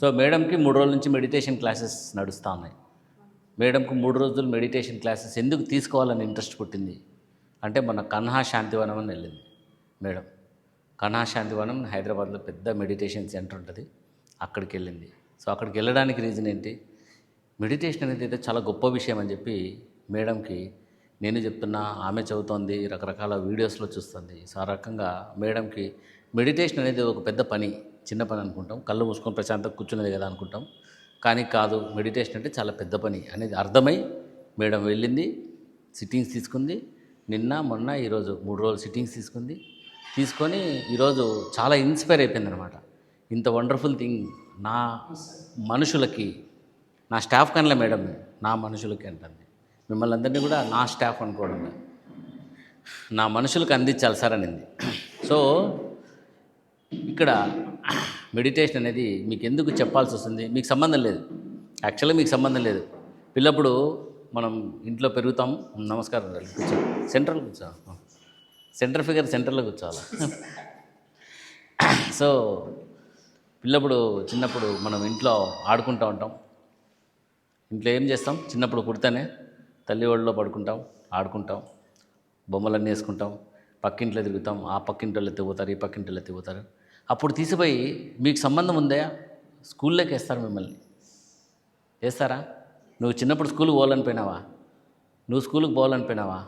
So మేడంకి మూడు రోజుల నుంచి మెడిటేషన్ క్లాసెస్ నడుస్తూ ఉన్నాయి మేడంకు మూడు రోజులు మెడిటేషన్ క్లాసెస్ ఎందుకు తీసుకోవాలని ఇంట్రెస్ట్ పుట్టింది? అంటే మన కన్హా శాంతివనం అని వెళ్ళింది మేడం. కన్హా శాంతివనం హైదరాబాద్లో పెద్ద మెడిటేషన్ సెంటర్ ఉంటుంది. అక్కడికి వెళ్ళింది. సో అక్కడికి వెళ్ళడానికి రీజన్ ఏంటి? మెడిటేషన్ అనేది అయితే చాలా గొప్ప విషయం అని చెప్పి మేడంకి నేను చెప్తున్నా ఆమె చదువుతోంది రకరకాల వీడియోస్లో చూస్తుంది. సో ఆ రకంగా మేడంకి మెడిటేషన్ అనేది ఒక పెద్ద పని. చిన్న పని అనుకుంటాం. కళ్ళు మూసుకొని ప్రశాంతంగా కూర్చున్నది కదా అనుకుంటాం. కానీ కాదు మెడిటేషన్ అంటే చాలా పెద్ద పని. అనేది అర్థమై మేడం వెళ్ళింది సిట్టింగ్స్ తీసుకుంది. నిన్న మొన్న ఈరోజు మూడు రోజులు సిట్టింగ్స్ తీసుకుంది. తీసుకొని ఈరోజు చాలా ఇన్స్పైర్ అయిపోయింది అనమాట ఇంత వండర్ఫుల్ థింగ్ నా మనుషులకి నా స్టాఫ్ కనలే మేడం. నా మనుషులకి అంటుంది. మిమ్మల్ని అందరినీ కూడా నా స్టాఫ్ అనుకోవడం. నా మనుషులకు అందించాలి సార్ అనింది. సో ఇక్కడ మెడిటేషన్ అనేది మీకు ఎందుకు చెప్పాల్సి వస్తుంది? మీకు సంబంధం లేదు. యాక్చువల్గా మీకు సంబంధం లేదు. పిల్లప్పుడు మనం ఇంట్లో పెరుగుతాం. నమస్కారం కూర్చో. సెంట్రల్ కూర్చో. సెంటర్ ఫిగర్ సెంటర్లో కూర్చోవాలి? సో పిల్లప్పుడు చిన్నప్పుడు మనం ఇంట్లో ఆడుకుంటూ ఉంటాం. ఇంట్లో ఏం చేస్తాం? చిన్నప్పుడు పుడితేనే తల్లి ఒళ్ళలో పడుకుంటాం ఆడుకుంటాం బొమ్మలన్నీ వేసుకుంటాం. పక్కింట్లో తిరుగుతాం. ఆ పక్కింటి వాళ్ళు ఎత్తిపోతారు ఈ పక్కింటోళ్ళు ఎత్తిపోతారు అప్పుడు తీసిపోయి మీకు సంబంధం ఉందా? స్కూల్లోకి వేస్తారు మిమ్మల్ని. వేస్తారా? నువ్వు చిన్నప్పుడు స్కూల్కి పోవాలనిపోయినావా? నువ్వు స్కూల్కి పోవాలనిపోయినావా?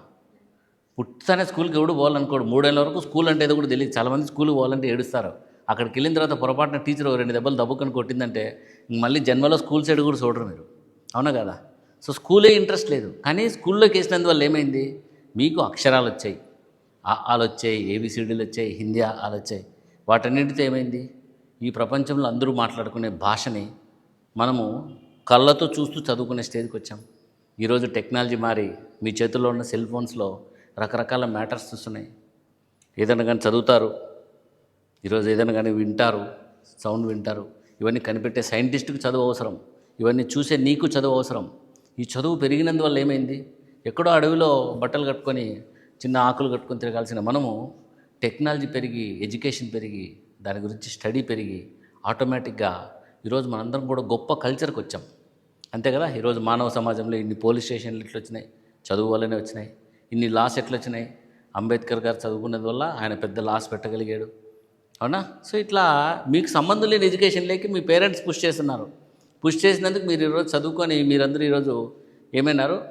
పుట్టనే స్కూల్కి ఎవడు పోవాలనుకోడు. మూడేళ్ళ వరకు స్కూల్ అంటే ఏదో కూడా తెలియదు. చాలామంది స్కూల్కి పోవాలంటే ఏడుస్తారు. అక్కడికి వెళ్ళిన తర్వాత పొరపాటున టీచర్ ఓ రెండు దెబ్బలు దబ్బుకొని కొట్టిందంటే మళ్ళీ జన్మలో స్కూల్ సైడ్ కూడా చూడరు మీరు. అవునా కదా? సో స్కూలే ఇంట్రెస్ట్ లేదు. కానీ స్కూల్లోకి వేసినందువల్ల ఏమైంది? మీకు అక్షరాలు వచ్చాయి. ఆలు వచ్చాయి ఏబిసిడీలు వచ్చాయి హిందీ ఆలు వచ్చాయి. వాటన్నిటితో ఏమైంది? ఈ ప్రపంచంలో అందరూ మాట్లాడుకునే భాషని మనము కళ్ళతో చూస్తూ చదువుకునే స్టేజ్కి వచ్చాం. ఈరోజు టెక్నాలజీ మారి మీ చేతుల్లో ఉన్న సెల్ ఫోన్స్లో రకరకాల మ్యాటర్స్ వస్తున్నాయి. ఏదైనా కానీ చదువుతారు. ఈరోజు ఏదైనా కానీ వింటారు. సౌండ్ వింటారు. ఇవన్నీ కనిపెట్టే సైంటిస్ట్కి చదువు అవసరం. ఇవన్నీ చూసే నీకు చదువు అవసరం. ఈ చదువు పెరిగినందువల్ల ఏమైంది? ఎక్కడో అడవిలో బట్టలు కట్టుకొని చిన్న ఆకులు కట్టుకొని తిరగాల్సిన మనము టెక్నాలజీ పెరిగి ఎడ్యుకేషన్ పెరిగి దాని గురించి స్టడీ పెరిగి ఆటోమేటిక్గా ఈరోజు మనందరం కూడా గొప్ప కల్చర్కి వచ్చాం. అంతే కదా? ఈరోజు మానవ సమాజంలో ఇన్ని పోలీస్ స్టేషన్లు ఇట్లా వచ్చినాయి చదువు వల్లనే వచ్చినాయి ఇన్ని లాస్ ఎట్లా వచ్చినాయి. అంబేద్కర్ గారు చదువుకున్నది వల్ల ఆయన పెద్ద లాస్ పెట్టగలిగాడు. అవునా? సో ఇట్లా మీకు సంబంధం లేని ఎడ్యుకేషన్ లేక మీ పేరెంట్స్ పుష్ చేస్తున్నారు. పుష్ చేసినందుకు మీరు ఈరోజు చదువుకొని మీరందరూ ఈరోజు ఏమైనారు?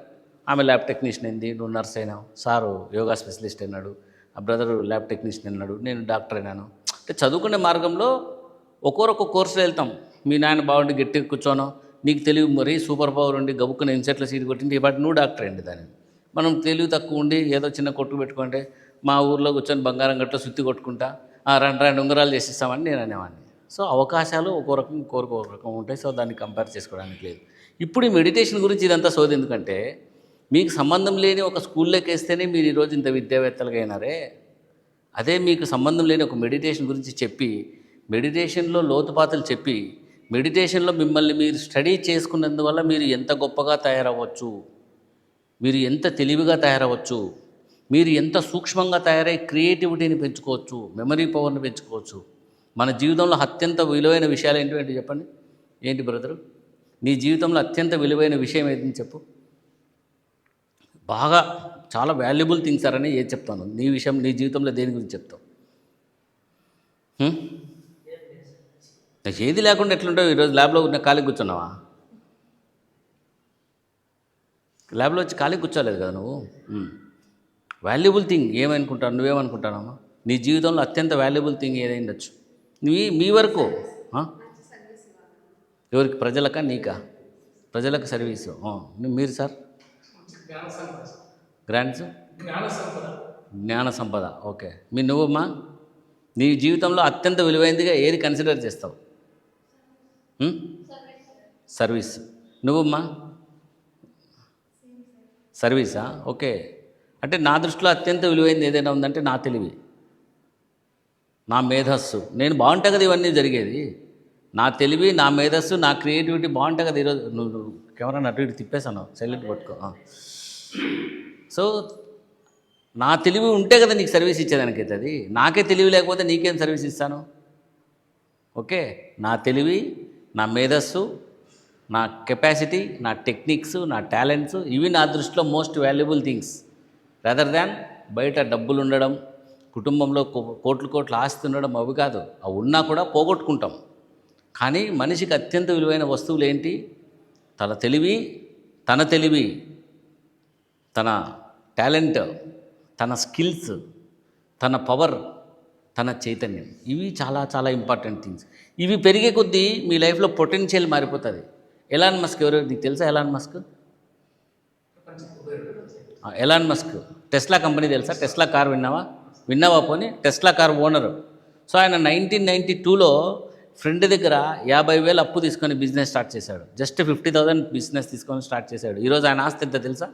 ఆమె ల్యాబ్ టెక్నీషియన్ అయింది నువ్వు నర్స్ అయినావు. సారు యోగా స్పెషలిస్ట్ అయినాడు. ఆ బ్రదర్ ల్యాబ్ టెక్నీషియన్ అన్నాడు నేను డాక్టర్ అయినాను. అంటే చదువుకునే మార్గంలో ఒక్కొరొక్క కోర్సులో వెళ్తాం. మీ నాయన బాగుండి గట్టిగా కూర్చోను. నీకు తెలివి మరీ సూపర్ పవర్ ఉండి గబుక్కున ఇన్సెట్లో సీట్ కొట్టింది బట్ నువ్వు డాక్టర్ అండి దాన్ని. మనం తెలివి తక్కువ ఉండి ఏదో చిన్న కొట్టు పెట్టుకుంటే మా ఊర్లో కూర్చొని బంగారం గట్ల సుత్తి కొట్టుకుంటా "ఆ, రెండు రెండు ఉంగరాలు చేసిస్తామని నేను అనేవాడిని సో అవకాశాలు ఒక్కో రకం కోరిక ఒక రకం ఉంటాయి. సో దాన్ని కంపేర్ చేసుకోవడానికి లేదు. ఇప్పుడు ఈ మెడిటేషన్ గురించి ఇదంతా సోది ఎందుకంటే మీకు సంబంధం లేని ఒక స్కూల్లోకి వేస్తేనే మీరు ఈరోజు ఇంత విద్యావేత్తలుగా అయినారే. అదే మీకు సంబంధం లేని ఒక మెడిటేషన్ గురించి చెప్పి మెడిటేషన్లో లోతుపాతలు చెప్పి మెడిటేషన్లో మిమ్మల్ని మీరు స్టడీ చేసుకున్నందువల్ల మీరు ఎంత గొప్పగా తయారవ్వచ్చు? మీరు ఎంత తెలివిగా తయారవచ్చు మీరు ఎంత సూక్ష్మంగా తయారై క్రియేటివిటీని పెంచుకోవచ్చు? మెమరీ పవర్ని పెంచుకోవచ్చు? మన జీవితంలో అత్యంత విలువైన విషయాలు ఏంటి చెప్పండి. ఏంటి బ్రదరు? నీ జీవితంలో అత్యంత విలువైన విషయం ఏదని చెప్పు. బాగా చాలా వాల్యుబుల్ థింగ్స్ అని ఏ చెప్తాను? నీ విషయం నీ జీవితంలో దేని గురించి చెప్తావు? ఏది లేకుండా ఎట్లుంటావు? ఈరోజు ల్యాబ్లో ఉన్న ఖాళీ కూర్చున్నావా? ల్యాబ్లో వచ్చి ఖాళీ కూర్చోలేదు కదా నువ్వు? వాల్యుబుల్ థింగ్ ఏమనుకుంటావు? నువ్వేమనుకుంటానమ్మా? నీ జీవితంలో అత్యంత వాల్యుబుల్ థింగ్ ఏదైండొచ్చు నీ మీ వరకు ఎవరికి? ప్రజలకా నీకా? ప్రజలకు సర్వీసు మీరు సార్? గ్రాండ్స్ జ్ఞాన సంపద ఓకే. మీ నువ్వమ్మా? నీ జీవితంలో అత్యంత విలువైనదిగా ఏది కన్సిడర్ చేస్తావు? సర్వీస్ నువ్వమ్మా? సర్వీసా ఓకే. అంటే నా దృష్టిలో అత్యంత విలువైనది ఏదైనా ఉందంటే నా తెలివి. నా మేధస్సు. నేను బాగుంటా కదా ఇవన్నీ జరిగేది. నా తెలివి నా మేధస్సు నా క్రియేటివిటీ బాగుంటుంది కదా ఈరోజు. నువ్వు నువ్వు కెమెరా అటు ఇటు తిప్పేసాను సైలెంట్ పట్టుకో. సో నా తెలివి ఉంటే కదా నీకు సర్వీస్ ఇచ్చేదానికైతే అది. నాకే తెలివి లేకపోతే నీకేం సర్వీస్ ఇస్తాను? ఓకే. నా తెలివి నా మేధస్సు నా కెపాసిటీ నా టెక్నిక్స్ నా టాలెంట్స్ ఇవి నా దృష్టిలో most valuable things. Rather than బయట డబ్బులు ఉండడం కుటుంబంలో కో- కోట్లు కోట్లు ఆస్తి ఉండడం అవి కాదు. అవి ఉన్నా కూడా పోగొట్టుకుంటాం. కానీ మనిషికి అత్యంత విలువైన వస్తువులు ఏంటి? తన తెలివి తన తెలివి తన టాలెంట్ తన స్కిల్స్ తన పవర్ తన చైతన్యం. ఇవి చాలా చాలా ఇంపార్టెంట్ థింగ్స్. ఇవి పెరిగే కొద్దీ మీ లైఫ్లో పొటెన్షియల్ మారిపోతుంది. ఎలాన్ మస్క్ ఎవరు? నీకు తెలుసా Elon Musk? Elon Musk. Tesla company తెలుసా? టెస్లా కార్ విన్నావా? విన్నావా పోనీ? Tesla car owner. సో ఆయన నైన్టీన్ నైంటీ టూలో ఫ్రెండ్ దగ్గర యాభై వేలు అప్పు తీసుకొని బిజినెస్ స్టార్ట్ చేశాడు. జస్ట్ ఫిఫ్టీ థౌసండ్ బిజినెస్ తీసుకొని స్టార్ట్ చేశాడు. ఈరోజు ఆయన ఆస్తి ఎంత తెలుసా?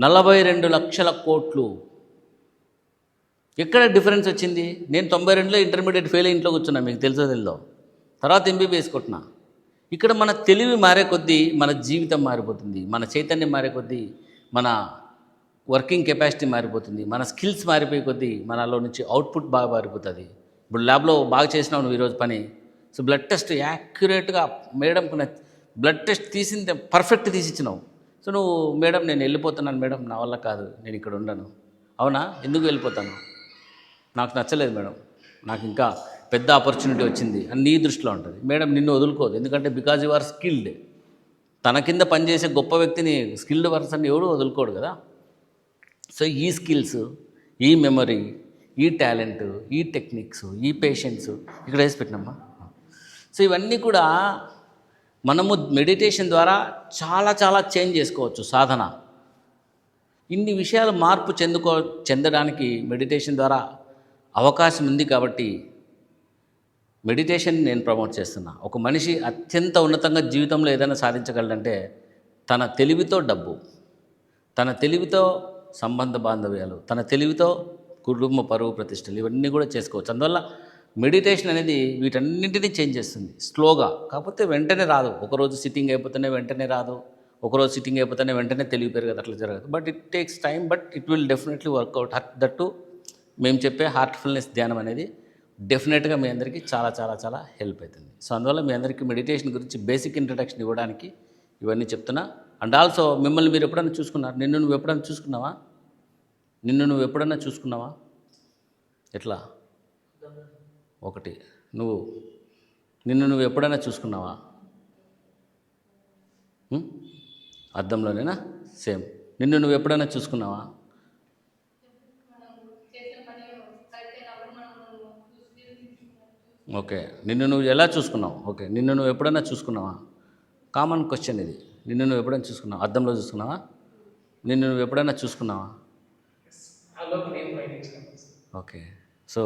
నలభై రెండు లక్షల కోట్లు. ఎక్కడ డిఫరెన్స్ వచ్చింది? నేను తొంభై రెండులో ఇంటర్మీడియట్ ఫెయిల్ ఇంట్లో కూర్చున్నా మీకు తెలుసో తెలుదో. తర్వాత ఎంబీబీఎస్ కొట్టినా. ఇక్కడ మన తెలివి మారే కొద్దీ మన జీవితం మారిపోతుంది. మన చైతన్యం మారే కొద్దీ మన వర్కింగ్ కెపాసిటీ మారిపోతుంది. మన స్కిల్స్ మారిపోయే కొద్దీ మనలో నుంచి అవుట్పుట్ బాగా మారిపోతుంది. ఇప్పుడు ల్యాబ్లో బాగా చేసినావు నువ్వు ఈరోజు పని. సో బ్లడ్ టెస్ట్ యాక్యురేట్గా మేడంకు నచ్చ బ్లడ్ టెస్ట్ తీసింది పర్ఫెక్ట్ తీసిచ్చినావు. సో నువ్వు మేడం నేను వెళ్ళిపోతున్నాను మేడం నా వల్ల కాదు నేను ఇక్కడ ఉండను. అవునా? ఎందుకు వెళ్ళిపోతాను? నాకు నచ్చలేదు మేడం నాకు ఇంకా పెద్ద ఆపర్చునిటీ వచ్చింది అని నీ దృష్టిలో ఉంటుంది. మేడం నిన్ను వదులుకోదు ఎందుకంటే బికాజ్ యు ఆర్ స్కిల్డ్ తన కింద పనిచేసే గొప్ప వ్యక్తిని స్కిల్డ్ పర్సన్ ఎవడు వదులుకోడు కదా? సో ఈ స్కిల్స్ ఈ మెమరీ ఈ టాలెంట్ ఈ టెక్నిక్స్ ఈ పేషెన్స్ ఇక్కడ వేసి పెట్టినమ్మా. సో ఇవన్నీ కూడా మనము మెడిటేషన్ ద్వారా చాలా చాలా చేంజ్ చేసుకోవచ్చు సాధన. ఇన్ని విషయాలు మార్పు చెందుకో చెందడానికి మెడిటేషన్ ద్వారా అవకాశం ఉంది కాబట్టి మెడిటేషన్ నేను ప్రమోట్ చేస్తున్నా. ఒక మనిషి అత్యంత ఉన్నతంగా జీవితంలో ఏదైనా సాధించగలంటే తన తెలివితో డబ్బు తన తెలివితో సంబంధ బాంధవ్యాలు తన తెలివితో కుటుంబ పరువు ప్రతిష్టలు ఇవన్నీ కూడా చేసుకోవచ్చు. అందువల్ల మెడిటేషన్ అనేది వీటన్నింటినీ చేంజ్ చేస్తుంది స్లోగా. కాకపోతే వెంటనే రాదు. ఒకరోజు సిట్టింగ్ అయిపోతేనే వెంటనే రాదు. ఒకరోజు సిట్టింగ్ అయిపోతేనే వెంటనే తెలివి పెరగదు. అట్లా జరగదు. But it takes time but it will definitely work out that మేము చెప్పే హార్ట్ఫుల్నెస్ ధ్యానం అనేది డెఫినెట్గా మీ అందరికీ చాలా చాలా చాలా హెల్ప్ అవుతుంది. సో అందువల్ల మీ అందరికీ మెడిటేషన్ గురించి బేసిక్ ఇంట్రడక్షన్ ఇవ్వడానికి ఇవన్నీ చెప్తున్నా. అండ్ ఆల్సో మిమ్మల్ని మీరు ఎప్పుడైనా చూసుకున్నారు? నిన్ను నువ్వు ఎప్పుడైనా చూసుకున్నావా? నిన్ను నువ్వు ఎప్పుడైనా చూసుకున్నావా? ఎట్లా? ఒకటి. నువ్వు నిన్ను నువ్వు ఎప్పుడైనా చూసుకున్నావా? అద్దంలోనేనా? సేమ్. నిన్ను నువ్వు ఎప్పుడైనా చూసుకున్నావా? ఓకే. నిన్ను నువ్వు ఎలా చూసుకున్నావు? ఓకే. నిన్ను నువ్వు ఎప్పుడైనా చూసుకున్నావా? కామన్ క్వశ్చన్ ఇది. నిన్ను నువ్వు ఎప్పుడైనా చూసుకున్నావా? అద్దంలో చూసుకున్నావా? నిన్ను నువ్వు ఎప్పుడైనా చూసుకున్నావా? ఓకే. సో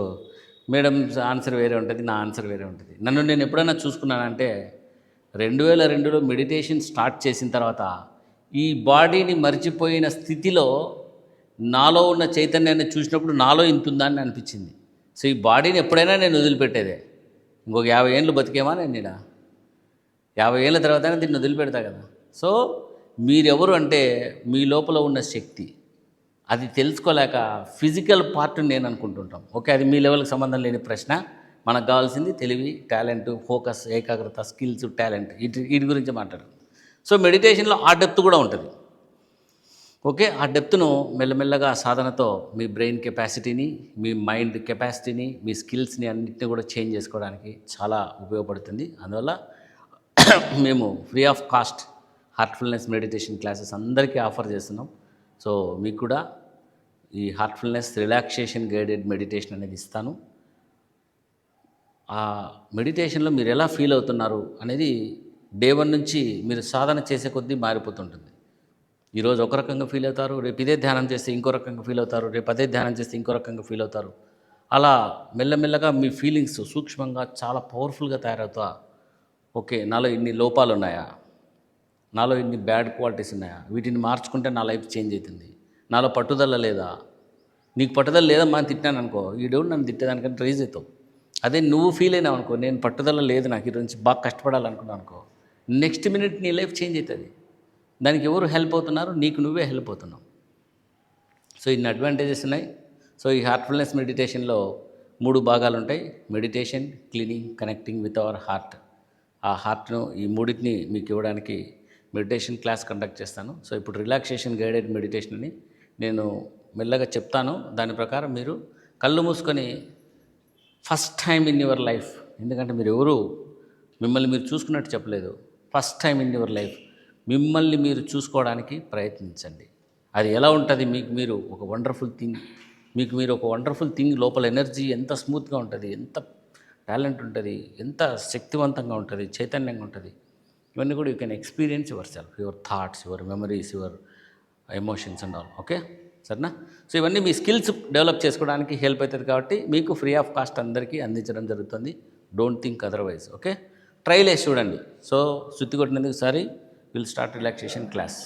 మేడం ఆన్సర్ వేరే ఉంటుంది నా ఆన్సర్ వేరే ఉంటుంది. నన్ను నేను ఎప్పుడైనా చూసుకున్నానంటే రెండు వేల రెండులో మెడిటేషన్ స్టార్ట్ చేసిన తర్వాత ఈ బాడీని మర్చిపోయిన స్థితిలో నాలో ఉన్న చైతన్యాన్ని చూసినప్పుడు నాలో ఇంత ఉందా అని అనిపించింది. సో ఈ బాడీని ఎప్పుడైనా నేను వదిలిపెట్టేదే. ఇంకొక యాభై ఏళ్ళు బతికేమా నేను ఈడ యాభై ఏళ్ళ తర్వాత దీన్ని వదిలిపెడతా కదా. సో మీరెవరు అంటే మీ లోపల ఉన్న శక్తి. అది తెలుసుకోలేక ఫిజికల్ పార్ట్ నేను అనుకుంటుంటాం. ఓకే అది మీ లెవెల్కి సంబంధం లేని ప్రశ్న. మనకు కావాల్సింది తెలివి టాలెంట్ ఫోకస్ ఏకాగ్రత స్కిల్స్ టాలెంట్ వీటి వీటి గురించి మాట్లాడు సో మెడిటేషన్లో ఆ డెప్త్ కూడా ఉంటుంది. ఓకే ఆ డెప్త్ను మెల్లమెల్లగా సాధనతో మీ బ్రెయిన్ కెపాసిటీని మీ మైండ్ కెపాసిటీని మీ స్కిల్స్ని అన్నింటినీ కూడా చేంజ్ చేసుకోవడానికి చాలా ఉపయోగపడుతుంది. అందువల్ల మేము free of cost Heartfulness meditation classes అందరికీ ఆఫర్ చేస్తున్నాం. సో మీకు కూడా ఈ హార్ట్ఫుల్నెస్ రిలాక్సేషన్ గైడెడ్ మెడిటేషన్ అనేది ఇస్తాను. ఆ మెడిటేషన్లో మీరు ఎలా ఫీల్ అవుతున్నారు అనేది డే వన్ నుంచి మీరు సాధన చేసే కొద్దీ మారిపోతుంటుంది. ఈరోజు ఒక రకంగా ఫీల్ అవుతారు రేపు ఇదే ధ్యానం చేస్తే ఇంకో రకంగా ఫీల్ అవుతారు రేపు అదే ధ్యానం చేస్తే ఇంకో రకంగా ఫీల్ అవుతారు. అలా మెల్లమెల్లగా మీ ఫీలింగ్స్ సూక్ష్మంగా చాలా పవర్ఫుల్గా తయారవుతా. ఓకే నాలో ఇన్ని లోపాలు ఉన్నాయా నాలో ఇన్ని బ్యాడ్ క్వాలిటీస్ ఉన్నాయా? వీటిని మార్చుకుంటే నా లైఫ్ చేంజ్ అవుతుంది నాలో పట్టుదల లేదా? నీకు పట్టుదల లేదా మనం తిట్టాను అనుకో ఈ నన్ను తిట్టేదానికంటే రైజ్ అవుతావు. అదే నువ్వు ఫీల్ అయినావు అనుకో నేను పట్టుదల లేదు నాకు ఇటు నుంచి బాగా కష్టపడాలనుకున్నాను అనుకో నెక్స్ట్ మినిట్ నీ లైఫ్ చేంజ్ అవుతుంది. దానికి ఎవరు హెల్ప్ అవుతున్నారు? నీకు నువ్వే హెల్ప్ అవుతున్నావు. సో ఇన్ని అడ్వాంటేజెస్ ఉన్నాయి. సో ఈ హార్ట్ఫుల్నెస్ మెడిటేషన్లో మూడు భాగాలు ఉంటాయి. Meditation cleaning connecting with our heart. ఆ హార్ట్ను ఈ మూడింటిని మీకు ఇవ్వడానికి మెడిటేషన్ క్లాస్ కండక్ట్ చేస్తాను. సో ఇప్పుడు రిలాక్సేషన్ గైడెడ్ మెడిటేషన్ అని నేను మెల్లగా చెప్తాను. దాని ప్రకారం మీరు కళ్ళు మూసుకొని first time in your life ఎందుకంటే మీరు ఎవరు మిమ్మల్ని మీరు చూసుకున్నట్టు చెప్పలేదు. First time in your life మిమ్మల్ని మీరు చూసుకోవడానికి ప్రయత్నించండి. అది ఎలా ఉంటుంది? మీకు మీరు ఒక వండర్ఫుల్ థింగ్ మీకు మీరు ఒక వండర్ఫుల్ థింగ్ లోపల ఎనర్జీ ఎంత స్మూత్గా ఉంటుంది? ఎంత టాలెంట్ ఉంటుంది? ఎంత శక్తివంతంగా ఉంటుంది? చైతన్యంగా ఉంటుంది? ఇవన్నీ కూడా you can experience your self your thoughts your memories your emotions and all okay సరేనా? సో ఇవన్నీ మీ స్కిల్స్ డెవలప్ చేసుకోవడానికి హెల్ప్ అవుతుంది కాబట్టి మీకు ఫ్రీ ఆఫ్ కాస్ట్ అందరికీ అందించడం జరుగుతుంది. Don't think otherwise okay trial వేసి చూడండి. సో శుద్ధి కొట్టినందుకు sorry will start relaxation class